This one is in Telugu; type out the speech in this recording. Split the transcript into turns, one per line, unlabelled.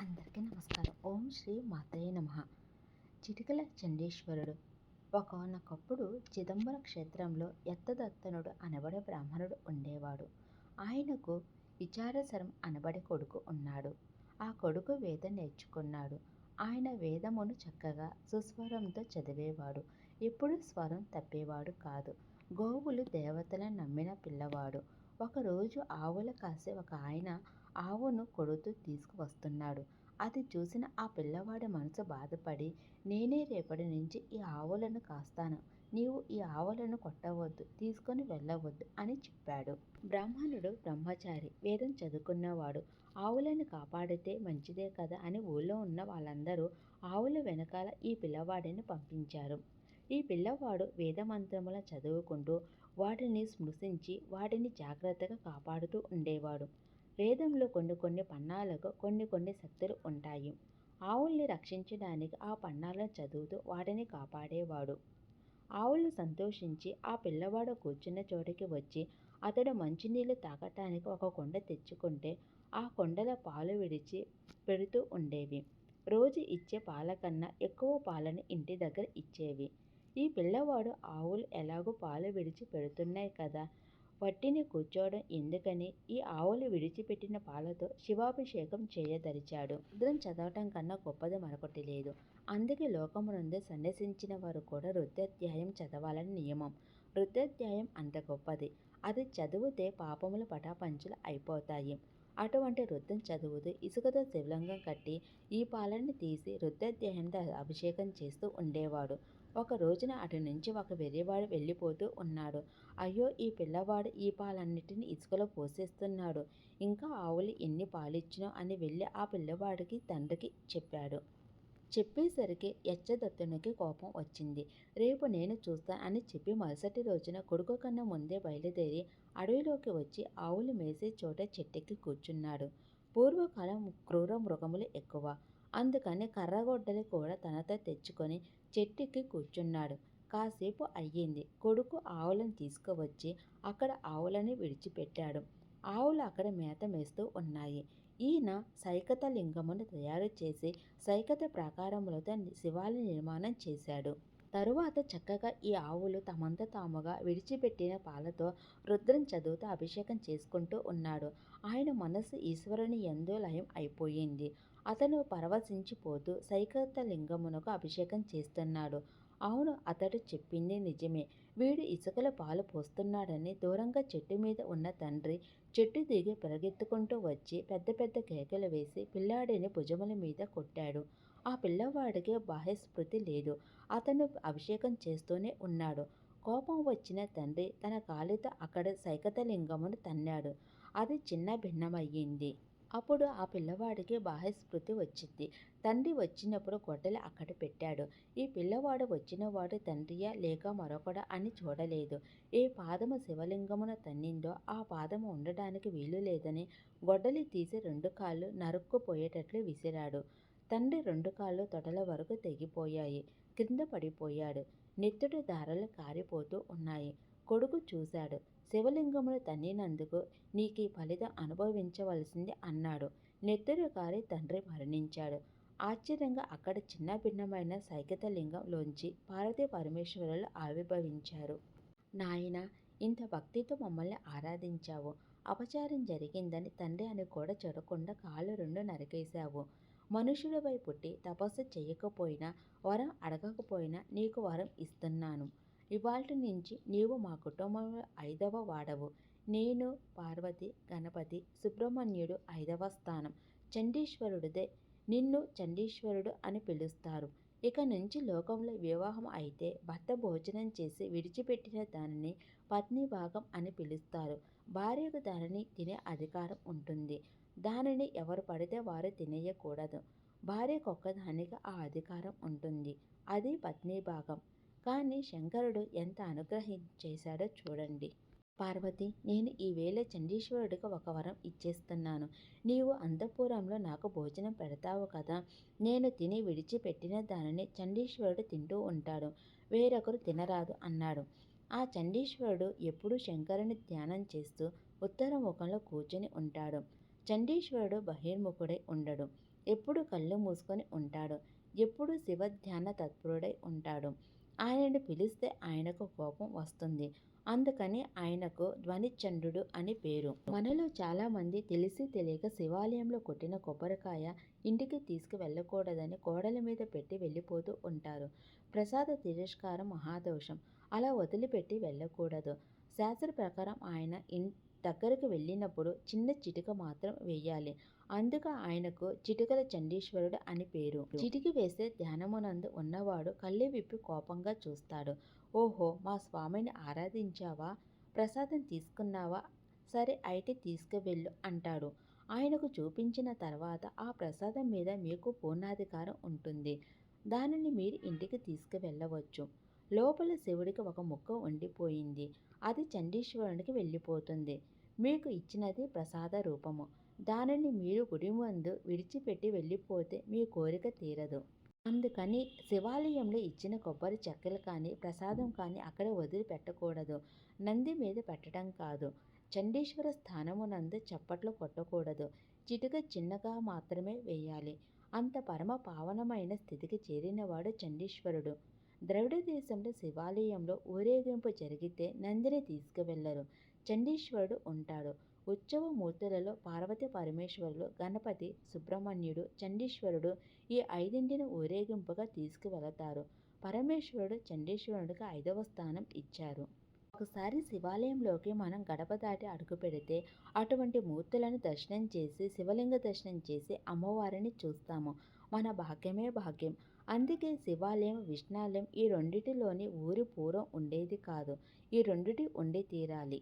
అందరికీ నమస్కారం. ఓం శ్రీ మాతయ్య నమ. చిటికల చండీశ్వరుడు. ఒకనొకప్పుడు చిదంబర క్షేత్రంలో ఎత్తదత్తనుడు అనబడే బ్రాహ్మణుడు ఉండేవాడు. ఆయనకు విచారసరం అనబడే కొడుకు ఉన్నాడు. ఆ కొడుకు వేద నేర్చుకున్నాడు. ఆయన వేదమును చక్కగా సుస్వరంతో చదివేవాడు. ఎప్పుడు స్వరం తప్పేవాడు కాదు. గోవులు దేవతలను నమ్మిన పిల్లవాడు. ఒకరోజు ఆవుల కాసే ఒక ఆయన ఆవును కొడుతూ తీసుకువస్తున్నాడు. అది చూసిన ఆ పిల్లవాడి మనసు బాధపడి నేనే రేపటి నుంచి ఈ ఆవులను కాస్తాను. నీవు ఈ ఆవులను కొట్టవద్దు తీసుకొని వెళ్ళవద్దు అని చెప్పాడు. బ్రాహ్మణుడు బ్రహ్మచారి వేదం చదువుకున్నవాడు. ఆవులను కాపాడితే మంచిదే కదా అని ఊళ్ళో ఉన్న వాళ్ళందరూ ఆవుల వెనకాల ఈ పిల్లవాడిని పంపించారు. ఈ పిల్లవాడు వేదమంత్రముల చదువుకుంటూ వాటిని స్మృశించి వాటిని జాగ్రత్తగా కాపాడుతూ ఉండేవాడు. వేదంలో కొన్ని కొన్ని పన్నాలకు కొన్ని కొన్ని శక్తులు ఉంటాయి. ఆవుల్ని రక్షించడానికి ఆ పన్నాలను చదువుతూ వాటిని కాపాడేవాడు. ఆవులు సంతోషించి ఆ పిల్లవాడు కూర్చున్న చోటికి వచ్చి అతడు మంచినీళ్ళు తాగటానికి ఒక కొండ తెచ్చుకుంటే ఆ కొండల పాలు విడిచి పెడుతూ ఉండేవి. రోజు ఇచ్చే పాల కన్నా ఎక్కువ పాలను ఇంటి దగ్గర ఇచ్చేవి. ఈ పిల్లవాడు ఆవులు ఎలాగో పాలు విడిచి పెడుతున్నాయి కదా వట్టిని కూర్చోవడం ఎందుకని ఈ ఆవులు విడిచిపెట్టిన పాలతో శివాభిషేకం చేయదరిచాడు. రుద్రం చదవటం కన్నా గొప్పది మరొకటి లేదు. అందుకే లోకమునందు సందర్శించిన వారు కూడా రుద్రాధ్యాయం చదవాలని నియమం. రుద్రాధ్యాయం అంత గొప్పది. అది చదివితే పాపములు పటాపంచులు అయిపోతాయి. అటువంటి రుద్రం చదువుతూ ఇసుకతో శివలింగం కట్టి ఈ పాలని తీసి రుద్రాధ్యాయంతో అభిషేకం చేస్తూ ఉండేవాడు. ఒక రోజున అటు నుంచి ఒక వెర్రివాడు వెళ్ళిపోతూ ఉన్నాడు. అయ్యో ఈ పిల్లవాడు ఈ పాలన్నిటిని ఇసుకలో పోసేస్తున్నాడు. ఇంకా ఆవులు ఎన్ని పాలిచ్చినో అని వెళ్ళి ఆ పిల్లవాడికి తండ్రికి చెప్పాడు. చెప్పేసరికి యచ్చదత్తునికి కోపం వచ్చింది. రేపు నేను చూస్తా అని చెప్పి మరుసటి రోజున కొడుకు కన్నా ముందే బయలుదేరి అడవిలోకి వచ్చి ఆవులు మేసే చోట చెట్టెక్కి కూర్చున్నాడు. పూర్వకాలం క్రూర మృగములు ఎక్కువ. అందుకని కర్రగొడ్డలి కూడా తనతో తెచ్చుకొని చెట్టుకి కూర్చున్నాడు. కాసేపు అయ్యింది. కొడుకు ఆవులను తీసుకువచ్చి అక్కడ ఆవులని విడిచిపెట్టాడు. ఆవులు అక్కడ మేత మేస్తూ ఉన్నాయి. ఈయన సైకత లింగమును తయారు చేసి సైకత ప్రాకారములతో శివాలయ నిర్మాణం చేశాడు. తరువాత చక్కగా ఈ ఆవులు తమంత తాముగా విడిచిపెట్టిన పాలతో రుద్రం చదువుతూ అభిషేకం చేసుకుంటూ ఉన్నాడు. ఆయన మనసు ఈశ్వరుని ఎందో లయం అయిపోయింది. అతను పరవశించిపోతూ సైకత లింగమునకు అభిషేకం చేస్తున్నాడు. అవును అతడు చెప్పింది నిజమే. వీడు ఇసుకలో పాలు పోస్తున్నాడని దూరంగా చెట్టు మీద ఉన్న తండ్రి చెట్టు దిగి పరిగెత్తుకుంటూ వచ్చి పెద్ద పెద్ద కేకలు వేసి పిల్లాడిని భుజముల మీద కొట్టాడు. ఆ పిల్లవాడికి బాహ్యస్మృతి లేదు. అతను అభిషేకం చేస్తూనే ఉన్నాడు. కోపం వచ్చిన తండ్రి తన కాలితో అక్కడ సైకతలింగమును తన్నాడు. అది చిన్న భిన్నమయ్యింది. అప్పుడు ఆ పిల్లవాడికి బాహ్యస్మృతి వచ్చింది. తండ్రి వచ్చినప్పుడు గొడ్డలి అక్కడ పెట్టాడు. ఈ పిల్లవాడు వచ్చినవాడు తండ్రియా లేక మరొకడా అని చూడలేదు. ఏ పాదము శివలింగమున తన్నిందో ఆ పాదము ఉండడానికి వీలు లేదని గొడ్డలి తీసి రెండు కాళ్ళు నరుక్కుపోయేటట్లు విసిరాడు. తండ్రి రెండు కాళ్ళు తొడల వరకు తెగిపోయాయి. కింద పడిపోయాడు. నెత్తుడి దారలు కారిపోతూ ఉన్నాయి. కొడుకు చూశాడు. శివలింగమును తన్నినందుకు నీకు ఈ ఫలితం అనుభవించవలసింది అన్నాడు. నెత్తురు కారి తండ్రి మరణించాడు. ఆశ్చర్యంగా అక్కడ చిన్న భిన్నమైన సైకత లింగంలోంచి పార్వతీ పరమేశ్వరులు ఆవిర్భవించారు. నాయన ఇంత భక్తితో మమ్మల్ని ఆరాధించావు. అపచారం జరిగిందని తండ్రి అని కూడా చూడకుండా కాళ్ళు రెండు నరికేశావు. మనుషులపై పుట్టి తపస్సు చేయకపోయినా వరం అడగకపోయినా నీకు వరం ఇస్తున్నాను. ఇవాల్టి నుంచి నీవు మా కుటుంబంలో ఐదవ వాడవు. నేను పార్వతి గణపతి సుబ్రహ్మణ్యుడు ఐదవ స్థానం. చండీశ్వరుడిదే. నిన్ను చండీశ్వరుడు అని పిలుస్తారు. ఇక నుంచి లోకంలో వివాహం అయితే భర్త భోజనం చేసి విడిచిపెట్టిన దానిని పత్ని భాగం అని పిలుస్తారు. భార్యకు దానిని తినే అధికారం ఉంటుంది. దానిని ఎవరు పడితే వారు తినేయకూడదు. భార్యకొక్కదానికి ఆ అధికారం ఉంటుంది. అది పత్ని భాగం. కానీ శంకరుడు ఎంత అనుగ్రహించేశాడో చూడండి. పార్వతి నేను ఈవేళ చండీశ్వరుడికి ఒక వరం ఇచ్చేస్తున్నాను. నీవు అంతఃపురంలో నాకు భోజనం పెడతావు కదా. నేను తిని విడిచిపెట్టిన దానిని చండీశ్వరుడు తింటూ ఉంటాడు. వేరొకరు తినరాదు అన్నాడు. ఆ చండీశ్వరుడు ఎప్పుడూ శంకరుని ధ్యానం చేస్తూ ఉత్తర ముఖంలో కూర్చుని ఉంటాడు. చండీశ్వరుడు బహిర్ముఖుడై ఉండడు. ఎప్పుడు కళ్ళు మూసుకొని ఉంటాడు. ఎప్పుడు శివధ్యాన తత్పరుడై ఉంటాడు. ఆయనను పిలిస్తే ఆయనకు కోపం వస్తుంది. అందుకని ఆయనకు ధ్వనిచండ్రుడు అని పేరు. మనలో చాలామంది తెలిసి తెలియక శివాలయంలో కొట్టిన కొబ్బరికాయ ఇంటికి తీసుకువెళ్ళకూడదని కోడల మీద పెట్టి వెళ్ళిపోతూ ఉంటారు. ప్రసాద తిరస్కారం మహాదోషం. అలా వదిలిపెట్టి వెళ్ళకూడదు. శాస్త్ర ప్రకారం ఆయన ఇన్ దగ్గరకు వెళ్ళినప్పుడు చిన్న చిటిక మాత్రం వేయాలి. అందుకు ఆయనకు చిటికల చండీశ్వరుడు అని పేరు. చిటికి వేసే ధ్యానమునందు ఉన్నవాడు కళ్ళు విప్పి కోపంగా చూస్తాడు. ఓహో మా స్వామిని ఆరాధించావా? ప్రసాదం తీసుకున్నావా? సరే అయితే తీసుకువెళ్ళు అంటాడు. ఆయనకు చూపించిన తర్వాత ఆ ప్రసాదం మీద మీకు పూర్ణాధికారం ఉంటుంది. దానిని మీరు ఇంటికి తీసుకువెళ్ళవచ్చు. లోపల శివుడికి ఒక ముక్క ఉండిపోయింది. అది చండీశ్వరునికి వెళ్ళిపోతుంది. మీకు ఇచ్చినది ప్రసాద రూపము. దానిని మీరు గుడి ముందు విడిచిపెట్టి వెళ్ళిపోతే మీ కోరిక తీరదు. అందుకని శివాలయంలో ఇచ్చిన కొబ్బరి చెక్కలు కానీ ప్రసాదం కానీ అక్కడ వదిలిపెట్టకూడదు. నంది మీద పెట్టడం కాదు. చండీశ్వర స్థానమునందు చప్పట్లు కొట్టకూడదు. చిటుక చిన్నగా మాత్రమే వేయాలి. అంత పరమ పావనమైన స్థితికి చేరినవాడు చండీశ్వరుడు. ద్రవిడ దేశంలో శివాలయంలో ఊరేగింపు జరిగితే నందిని తీసుకువెళ్ళరు. చండీశ్వరుడు ఉంటాడు. ఉత్సవ మూర్తులలో పార్వతి పరమేశ్వరులు గణపతి సుబ్రహ్మణ్యుడు చండీశ్వరుడు ఈ ఐదింటిని ఊరేగింపుగా తీసుకువెళతారు. పరమేశ్వరుడు చండీశ్వరుడికి ఐదవ స్థానం ఇచ్చారు. ఒకసారి శివాలయంలోకి మనం గడప దాటి అడుగు పెడితే అటువంటి మూర్తులను దర్శనం చేసి శివలింగ దర్శనం చేసి అమ్మవారిని చూస్తాము. మన భాగ్యమే భాగ్యం. అందుకే శివాలయం విష్ణాలయం ఈ రెండిటిలోని ఊరి పూర్వం ఉండేది కాదు. ఈ రెండిటి ఉండి తీరాలి.